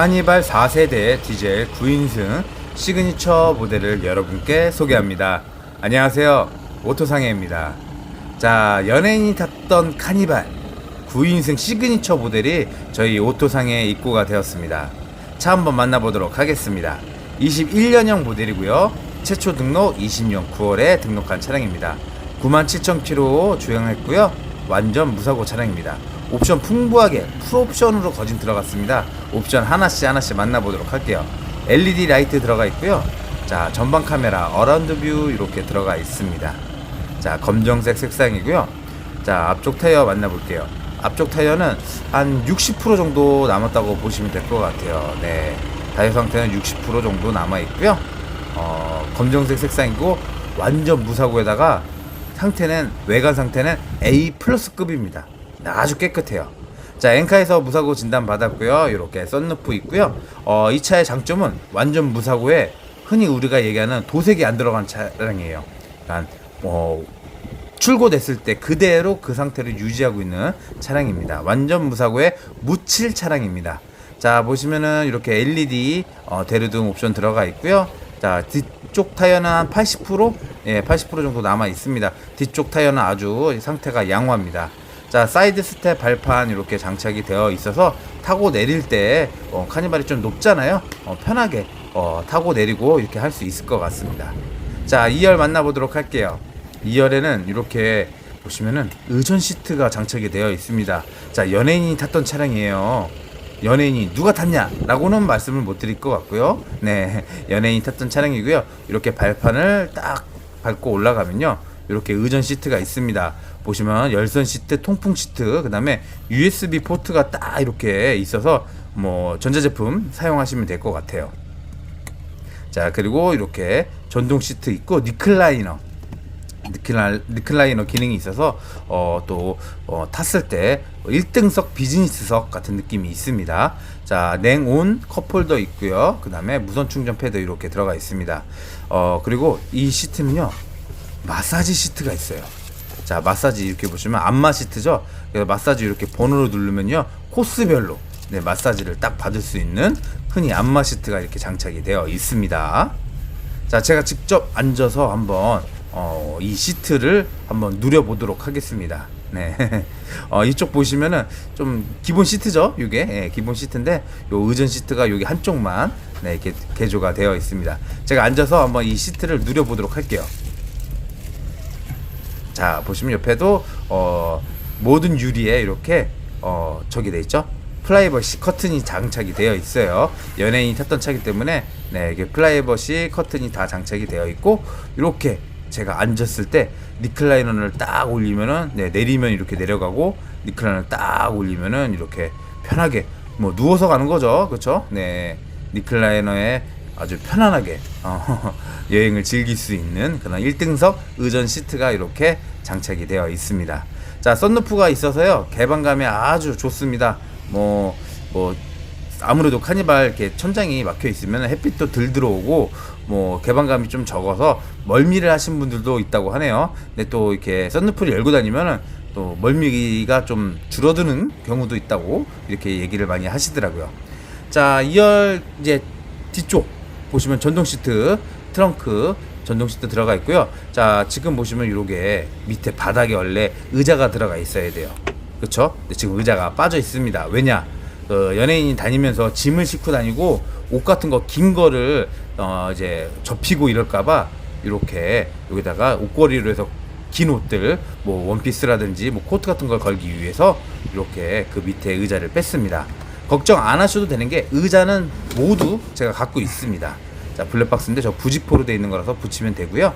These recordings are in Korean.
카니발 4세대 디젤 9인승 시그니처 모델을 여러분께 소개합니다. 안녕하세요. 오토상해입니다. 자, 연예인이 탔던 카니발 9인승 시그니처 모델이 저희 오토상에 입고가 되었습니다. 차 한번 만나보도록 하겠습니다. 21년형 모델이고요. 최초 등록 20년 9월에 등록한 차량입니다. 97,000km 주행했고요. 완전 무사고 차량입니다. 옵션 풍부하게 풀옵션으로 거진 들어갔습니다. 옵션 하나씩 하나씩 만나보도록 할게요. LED 라이트 들어가 있고요. 자, 전방 카메라, 어라운드 뷰 이렇게 들어가 있습니다. 자, 검정색 색상이고요. 자, 앞쪽 타이어 만나볼게요. 앞쪽 타이어는 한 60% 정도 남았다고 보시면 될 것 같아요. 네. 타이어 상태는 60% 정도 남아 있고요. 어, 검정색 색상이고 완전 무사고에다가 상태는 외관 상태는 A 플러스급입니다. 아주 깨끗해요. 자, 엔카에서 무사고 진단 받았고요. 이렇게 썬루프 있고요. 어, 이 차의 장점은 완전 무사고에 흔히 우리가 얘기하는 도색이 안 들어간 차량이에요. 그러니까 어, 출고됐을 때 그대로 그 상태를 유지하고 있는 차량입니다. 완전 무사고에 묻힐 차량입니다. 자 보시면은 이렇게 LED 어, 대류등 옵션 들어가 있고요. 자 뒤쪽 타이어는 한 80% 예, 80% 정도 남아 있습니다. 뒤쪽 타이어는 아주 상태가 양호합니다. 자 사이드 스텝 발판 이렇게 장착이 되어 있어서 타고 내릴 때 어, 카니발이 좀 높잖아요. 어, 편하게 어, 타고 내리고 이렇게 할 수 있을 것 같습니다. 자 2열 만나보도록 할게요. 2열에는 이렇게 보시면은 의전 시트가 장착이 되어 있습니다. 자 연예인이 탔던 차량이에요. 연예인이 누가 탔냐 라고는 말씀을 못 드릴 것 같고요. 네, 연예인이 탔던 차량이고요. 이렇게 발판을 딱 밟고 올라가면요. 이렇게 의전 시트가 있습니다. 보시면 열선 시트, 통풍 시트, 그다음에 USB 포트가 딱 이렇게 있어서 뭐 전자제품 사용하시면 될 것 같아요. 자, 그리고 이렇게 전동 시트 있고 니클라이너 니클라, 니클라이너 기능이 있어서 어, 또 어, 탔을 때 1등석 비즈니스석 같은 느낌이 있습니다. 자 냉온 컵홀더 있고요. 그 다음에 무선 충전 패드 이렇게 들어가 있습니다. 어, 그리고 이 시트는요 마사지 시트가 있어요. 자 마사지 이렇게 보시면 안마 시트죠. 그래서 마사지 이렇게 번호로 누르면요 코스별로 네, 마사지를 딱 받을 수 있는 흔히 안마 시트가 이렇게 장착이 되어 있습니다. 자, 제가 직접 앉아서 한번 어, 이 시트를 한번 누려보도록 하겠습니다. 네. 어, 이쪽 보시면은 좀 기본 시트죠, 이게 예, 기본 시트인데 요 의전 시트가 여기 한쪽만 네, 이렇게 개조가 되어 있습니다. 제가 앉아서 한번 이 시트를 누려보도록 할게요. 자, 보시면 옆에도 어, 모든 유리에 이렇게 어, 저기 돼 있죠. 플라이버시 커튼이 장착이 되어 있어요. 연예인이 탔던 차기 때문에 네, 이게 플라이버시 커튼이 다 장착이 되어 있고 이렇게 제가 앉았을 때 니클라이너를 딱 올리면은 네, 내리면 이렇게 내려가고 니클라이너를 딱 올리면은 이렇게 편하게 뭐 누워서 가는 거죠. 그렇죠? 네. 니클라이너에 아주 편안하게 어, 여행을 즐길 수 있는 그런 1등석 의전 시트가 이렇게 장착이 되어 있습니다. 자, 썬루프가 있어서요. 개방감이 아주 좋습니다. 뭐, 뭐, 아무래도 카니발 이렇게 천장이 막혀 있으면 햇빛도 덜 들어오고 뭐 개방감이 좀 적어서 멀미를 하신 분들도 있다고 하네요. 근데 또 이렇게 썬루프를 열고 다니면은 또 멀미가 좀 줄어드는 경우도 있다고 이렇게 얘기를 많이 하시더라고요. 자, 2열 이제 뒤쪽 보시면 전동 시트, 트렁크 전동 시트 들어가 있고요. 자, 지금 보시면 이렇게 밑에 바닥에 원래 의자가 들어가 있어야 돼요. 그렇죠? 지금 의자가 빠져 있습니다. 왜냐? 그 연예인이 다니면서 짐을 싣고 다니고 옷 같은 거 긴 거를 어 이제 접히고 이럴까봐 이렇게 여기다가 옷걸이로 해서 긴 옷들 뭐 원피스라든지 뭐 코트 같은 걸 걸기 위해서 이렇게 그 밑에 의자를 뺐습니다. 걱정 안 하셔도 되는 게 의자는 모두 제가 갖고 있습니다. 자 블랙박스인데 저 부직포로 되어 있는 거라서 붙이면 되고요.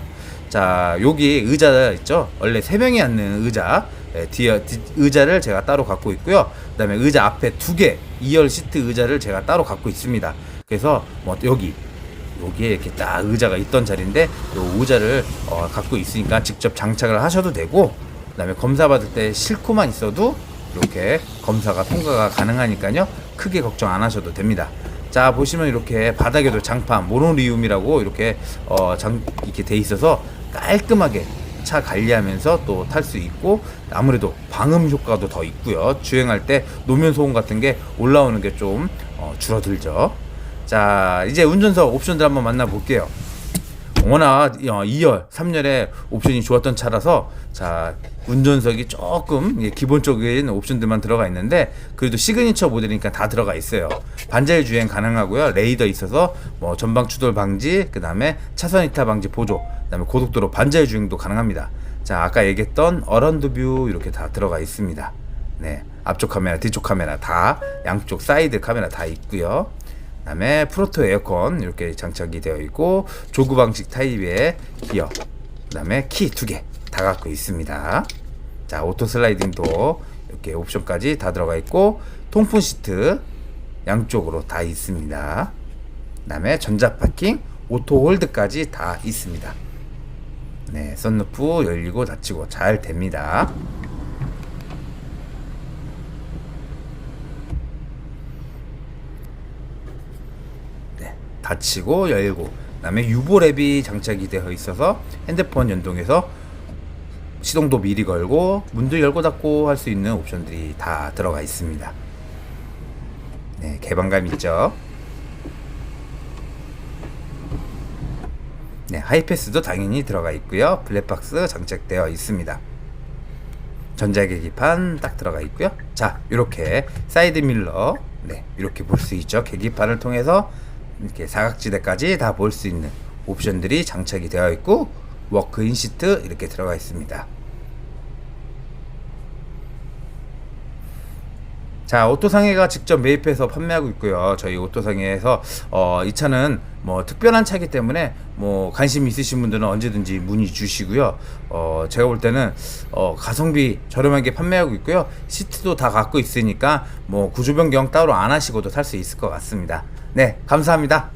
자 여기 의자 있죠? 원래 세 명이 앉는 의자 예, 뒤에 뒤- 의자를 제가 따로 갖고 있고요. 그 다음에 의자 앞에 두 개, 2열 시트 의자를 제가 따로 갖고 있습니다. 그래서 뭐 여기 여기에 이렇게 딱 의자가 있던 자리인데 요 의자를 어, 갖고 있으니까 직접 장착을 하셔도 되고 그 다음에 검사 받을 때 싫고만 있어도 이렇게 검사가 통과가 가능하니까요. 크게 걱정 안 하셔도 됩니다. 자 보시면 이렇게 바닥에도 장판 모노리움이라고 이렇게 어, 장 이렇게 돼 있어서 깔끔하게 차 관리하면서 또 탈 수 있고 아무래도 방음 효과도 더 있고요. 주행할 때 노면 소음 같은 게 올라오는 게좀 어, 줄어들죠. 자, 이제 운전석 옵션들 한번 만나볼게요. 워낙 2열, 3열에 옵션이 좋았던 차라서 자 운전석이 조금 예, 기본적인 옵션들만 들어가 있는데 그래도 시그니처 모델이니까 다 들어가 있어요. 반자율 주행 가능하고요. 레이더 있어서 뭐 전방 추돌 방지, 그 다음에 차선 이탈 방지 보조, 그 다음에 고속도로 반자율 주행도 가능합니다. 자 아까 얘기했던 어런드 뷰 이렇게 다 들어가 있습니다. 네 앞쪽 카메라, 뒤쪽 카메라 다 양쪽 사이드 카메라 다 있고요. 그다음에 프로토 에어컨 이렇게 장착이 되어 있고 조구 방식 타입의 기어 그다음에 키 두 개 다 갖고 있습니다. 자 오토 슬라이딩도 이렇게 옵션까지 다 들어가 있고 통풍 시트 양쪽으로 다 있습니다. 그다음에 전자 파킹 오토 홀드까지 다 있습니다. 네 썬루프 열리고 닫히고 잘 됩니다. 네, 닫히고 열고 그다음에 유보 랩이 장착이 되어 있어서 핸드폰 연동해서 시동도 미리 걸고 문도 열고 닫고 할 수 있는 옵션들이 다 들어가 있습니다. 네, 개방감 있죠. 네, 하이패스도 당연히 들어가 있고요. 블랙박스 장착되어 있습니다. 전자계기판 딱 들어가 있고요. 자, 이렇게 사이드 밀러, 네, 이렇게 볼 수 있죠. 계기판을 통해서 이렇게 사각지대까지 다 볼 수 있는 옵션들이 장착이 되어 있고 워크인 시트 이렇게 들어가 있습니다. 자, 오토상해가 직접 매입해서 판매하고 있고요. 저희 오토상해에서 어, 이 차는 뭐 특별한 차기 때문에 뭐 관심 있으신 분들은 언제든지 문의 주시고요. 어, 제가 볼 때는 어, 가성비 저렴하게 판매하고 있고요. 시트도 다 갖고 있으니까 뭐 구조 변경 따로 안 하시고도 탈수 있을 것 같습니다. 네, 감사합니다.